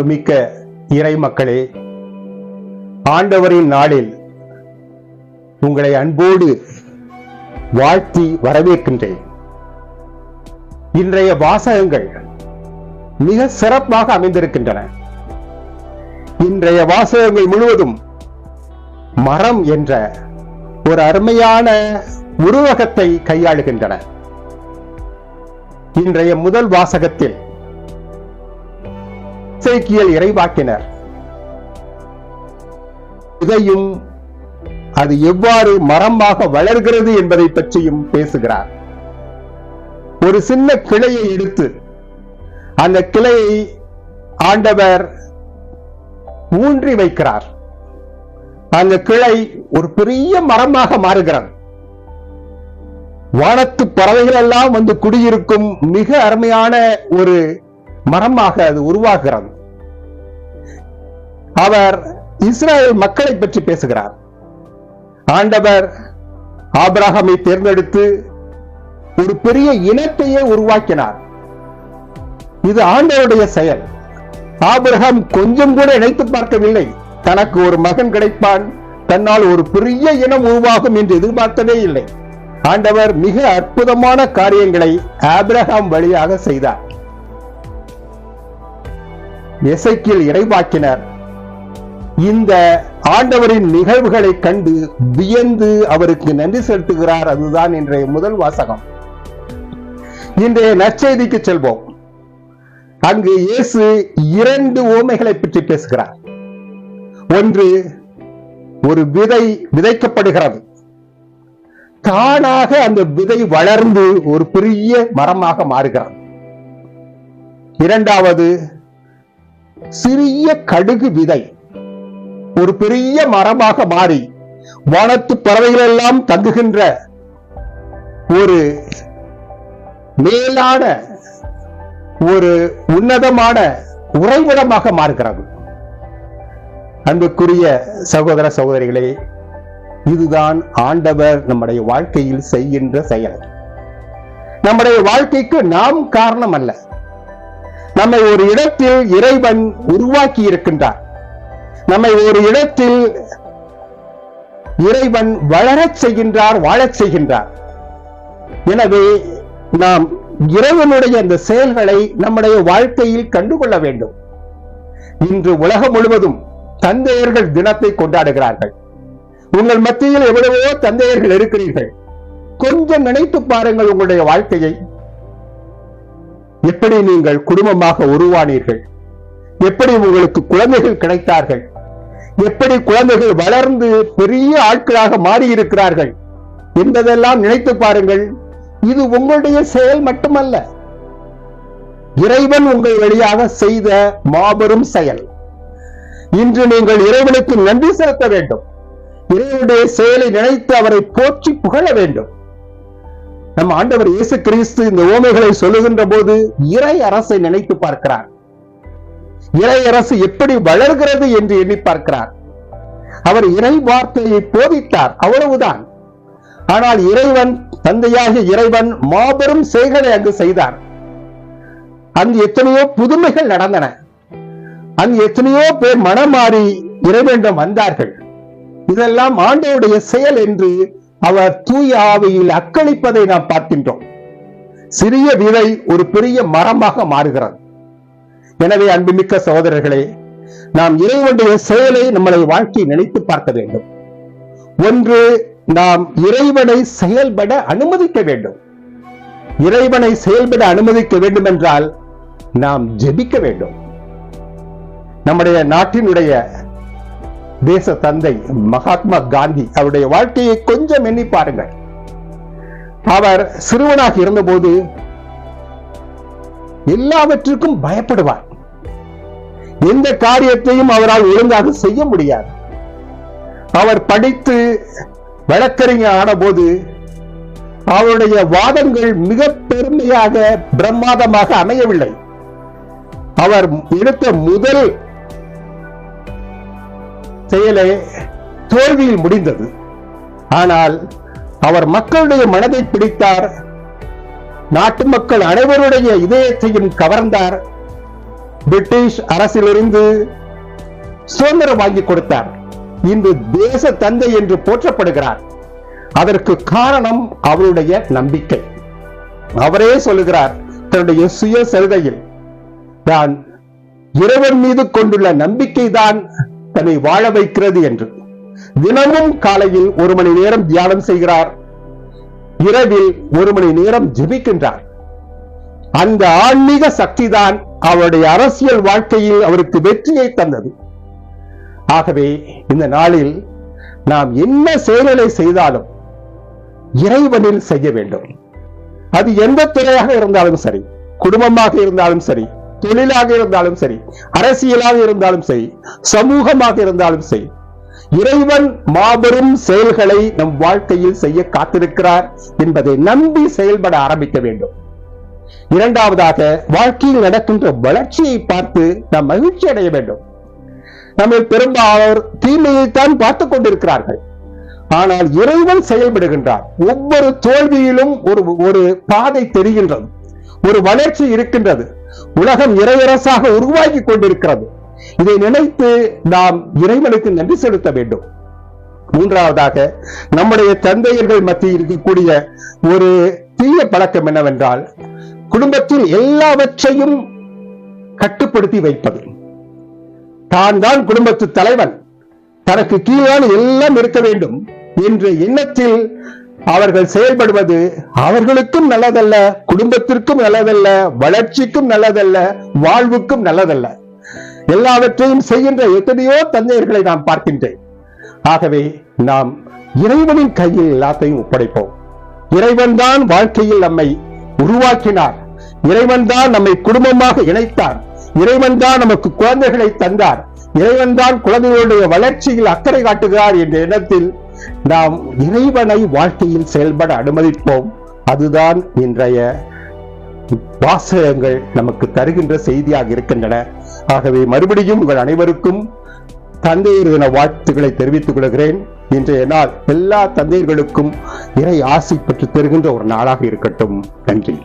மிக்க இறை மக்களே ஆண்டவரின் நாளில் உங்களை அன்போடு வாழ்த்தி வரவேற்கின்றேன். இன்றைய வாசகங்கள் மிக சிறப்பாக அமைந்திருக்கின்றன. இன்றைய வாசகங்கள் முழுவதும் மரம் என்ற ஒரு அருமையான உருவகத்தை கையாளுகின்றன. இன்றைய முதல் வாசகத்தில் இசைக்கியல் இறைவாக்கினர். இதையும் அது எவ்வாறு மரமாக வளர்கிறது என்பதை பற்றியும் பேசுகிறார். ஒரு சின்ன கிளையை எடுத்து அந்த கிளையை ஆண்டவர் ஊன்றி வைக்கிறார். அந்த கிளை ஒரு பெரிய மரமாக மாறுகிறது. வானத்து பறவைகள் எல்லாம் வந்து குடியிருக்கும் மிக அருமையான ஒரு மரமாக அது உருவாகிறது. அவர் இஸ்ரேல் மக்களை பற்றி பேசுகிறார். ஆண்டவர் ஆபிரகாமை தேர்ந்தெடுத்து ஒரு பெரிய இனத்தையே உருவாக்கினார். இது ஆண்டவருடைய செயல். ஆபிரகாம் கொஞ்சம் கூட நினைத்து பார்க்கவில்லை. தனக்கு ஒரு மகன் கிடைப்பான். தன்னால் ஒரு பெரிய இனம் உருவாகும் என்று எதிர்பார்த்ததே இல்லை. ஆண்டவர் மிக அற்புதமான காரியங்களை ஆபிரகாம் வழியாக செய்தார். எசைக்கில் இறைவாக்கினர் இந்த ஆண்டவரின் நிகழ்வுகளை கண்டு வியந்து அவருக்கு நன்றி செலுத்துகிறார் அதுதான் இன்றைய முதல் வாசகம். இன்றைய நற்செய்திக்கு செல்வோம். அங்கு இயேசு இரண்டு ஓமைகளை பற்றி பேசுகிறார். ஒன்று ஒரு விதை விதைக்கப்படுகிறது. தானாக அந்த விதை வளர்ந்து ஒரு பெரிய மரமாக மாறுகிறது. இரண்டாவது சிறிய கடுகு விதை. ஒரு பெரிய மரமாக மாறி வானத்து பறவைகள் எல்லாம் தங்குகின்ற ஒரு மேலான ஒரு உன்னதமான உறைவிடமாக மாறுகிறது. அன்புக்குரிய சகோதர சகோதரிகளே இதுதான் ஆண்டவர் நம்முடைய வாழ்க்கையில் செய்கின்ற செயல். நம்முடைய வாழ்க்கைக்கு நாம் காரணம் அல்ல. நம்மை ஒரு இடத்தில் இறைவன் உருவாக்கி இருக்கின்றார். நம்மை ஒரு இடத்தில் இறைவன் வளரச் செய்கின்றார் வாழச் செய்கின்றார். எனவே நாம் இறைவனுடைய அந்த செயல்களை நம்முடைய வாழ்க்கையில் கண்டுகொள்ள வேண்டும். இன்று உலகம் முழுவதும் தந்தையர்கள் தினத்தை கொண்டாடுகிறார்கள். உங்கள் மத்தியில் எவ்வளவோ தந்தையர்கள் இருக்கிறீர்கள். கொஞ்சம் நினைத்து பாருங்கள் உங்களுடைய வாழ்க்கையை. எப்படி நீங்கள் குடும்பமாக உருவானீர்கள்? எப்படி உங்களுக்கு குழந்தைகள் கிடைத்தார்கள்? எப்படி குழந்தைகள் வளர்ந்து பெரிய ஆட்களாக மாறி இருக்கிறார்கள் என்பதெல்லாம் நினைத்து பாருங்கள். இது உங்களுடைய செயல் மட்டுமல்ல. இறைவன் உங்கள் வழியாக செய்த மாபெரும் செயல். இன்று நீங்கள் இறைவனுக்கு நன்றி செலுத்த வேண்டும். இறைவனுடைய செயலை நினைத்து அவரை போற்றி புகழ வேண்டும். நம் ஆண்டவர் இயேசு கிறிஸ்து இந்த ஓமைகளை சொல்லுகின்ற போது இறை அரசை நினைத்து பார்க்கிறார். இளையரசு எப்படி வளர்கிறது என்று எண்ணி பார்க்கிறார். அவர் இறை வார்த்தையை போதித்தார் அவ்வளவுதான். ஆனால் இறைவன் தந்தையாக இறைவன் மாபெரும் செய்களை அங்கு செய்தார். அங்கு எத்தனையோ புதுமைகள் நடந்தன. அங்கு எத்தனையோ பேர் மனம் மாறி இறைவனிடம் வந்தார்கள். இதெல்லாம் ஆண்டவருடைய செயல் என்று அவர் தூய ஆவையில் அக்களிப்பதை நாம் பார்க்கின்றோம். சிறிய விதை ஒரு பெரிய மரமாக மாறுகிறது. எனவே அன்புமிக்க சகோதரர்களே நாம் இறைவனுடைய செயலை நம்மளை வாழ்க்கை நினைத்து பார்க்க வேண்டும். ஒன்று நாம் இறைவனை செயல்பட அனுமதிக்க வேண்டும். இறைவனை செயல்பட அனுமதிக்க வேண்டும் என்றால் நாம் ஜெபிக்க வேண்டும். நம்முடைய நாட்டினுடைய தேச தந்தை மகாத்மா காந்தி அவருடைய வாழ்க்கையை கொஞ்சம் எண்ணி பாருங்கள். அவர் சிறுவனாக இருந்தபோது எல்லாவற்றிற்கும் பயப்படுவார். எந்த காரியத்தையும் அவரால் ஒழுங்காக செய்ய முடியாது. அவர் படித்து வழக்கறிஞர் ஆனபோது அவருடைய வாதங்கள் மிக பெருமையாக பிரம்மாதமாக அமையவில்லை. அவர் எடுத்த முதல் செயலே தோல்வியில் முடிந்தது. ஆனால் அவர் மக்களுடைய மனதை பிடித்தார். நாட்டு மக்கள் அனைவருடைய இதயத்தையும் கவர்ந்தார். பிரிட்டிஷ் அரசிலிருந்து சுதந்திரம் வாங்கி கொடுத்தார். இன்று தேச தந்தை என்று போற்றப்படுகிறார். அதற்கு காரணம் அவருடைய நம்பிக்கை. அவரே சொல்லுகிறார் தன்னுடைய சுய சரிதையில் தான் இறைவன் மீது கொண்டுள்ள நம்பிக்கை தான் தன்னை வாழ வைக்கிறது என்று. தினமும் காலையில் ஒரு மணி நேரம் தியானம் செய்கிறார். இரவில் ஒரு மணி நேரம் ஜெபிக்கின்றார். அந்த ஆன்மீக சக்திதான் அவருடைய அரசியல் வாழ்க்கையில் அவருக்கு வெற்றியை தந்தது. ஆகவே இந்த நாளில் நாம் என்ன செயல்களை செய்தாலும் இறைவனில் செய்ய வேண்டும். அது எந்த துறையாக இருந்தாலும் சரி குடும்பமாக இருந்தாலும் சரி தொழிலாக இருந்தாலும் சரி அரசியலாக இருந்தாலும் சரி சமூகமாக இருந்தாலும் சரி இறைவன் மாபெரும் செயல்களை நம் வாழ்க்கையில் செய்ய காத்திருக்கிறார் என்பதை நம்பி செயல்பட ஆரம்பிக்க வேண்டும். இரண்டாவதாக வாழ்க்கையில் நடக்கின்ற வளர்ச்சியை பார்த்து நாம் மகிழ்ச்சி அடைய வேண்டும். நம்ம பெரும்பாலோர் தீமையைத்தான் பார்த்துக் கொண்டிருக்கிறார்கள். ஆனால் இறைவன் செயல்படுகின்றார். ஒவ்வொரு தோல்வியிலும் ஒரு ஒரு பாதை தெரிகின்றது. ஒரு வளர்ச்சி இருக்கின்றது. உலகம் இறையரசாக உருவாகி கொண்டிருக்கிறது. இதை நினைத்து நாம் இறைவனுக்கு நன்றி செலுத்த வேண்டும். மூன்றாவதாக நம்முடைய தந்தையர்கள் மத்தியில் இருக்கக்கூடிய ஒரு தீய பழக்கம் என்னவென்றால் குடும்பத்தில் எல்லாவற்றையும் கட்டுப்படுத்தி வைப்பது. தான் தான் குடும்பத்து தலைவன் தனக்கு கீழான எல்லாம் இருக்க வேண்டும் என்ற எண்ணத்தில் அவர்கள் செயல்படுவது அவர்களுக்கும் நல்லதல்ல குடும்பத்திற்கும் நல்லதல்ல வளர்ச்சிக்கும் நல்லதல்ல வாழ்வுக்கும் நல்லதல்ல. எல்லாவற்றையும் செய்கின்ற எத்தனையோ தந்தையர்களை நாம் பார்க்கின்றேன். ஆகவே நாம் இறைவனின் கையில் எல்லாத்தையும் ஒப்படைப்போம். இறைவன் தான் வாழ்க்கையில் நம்மை உருவாக்கினார். இறைவன் தான் நம்மை குடும்பமாக இணைத்தார். இறைவன் தான் நமக்கு குழந்தைகளை தந்தார். இறைவன் தான் குழந்தைகளுடைய வளர்ச்சியில் அக்கறை காட்டுகிறார் என்ற எண்ணத்தில் நாம் இறைவனை வாழ்க்கையில் செயல்பட அனுமதிப்போம். அதுதான் இன்றைய வாசகங்கள் நமக்கு தருகின்ற செய்தியாக இருக்கின்றன. ஆகவே மறுபடியும் உங்கள் அனைவருக்கும் தந்தையர் தின வாழ்த்துக்களை தெரிவித்துக் கொள்கிறேன். இன்றைய நாள் எல்லா தந்தையர்களுக்கும் இறை ஆசை பெற்று தருகின்ற ஒரு நாளாக இருக்கட்டும். நன்றி.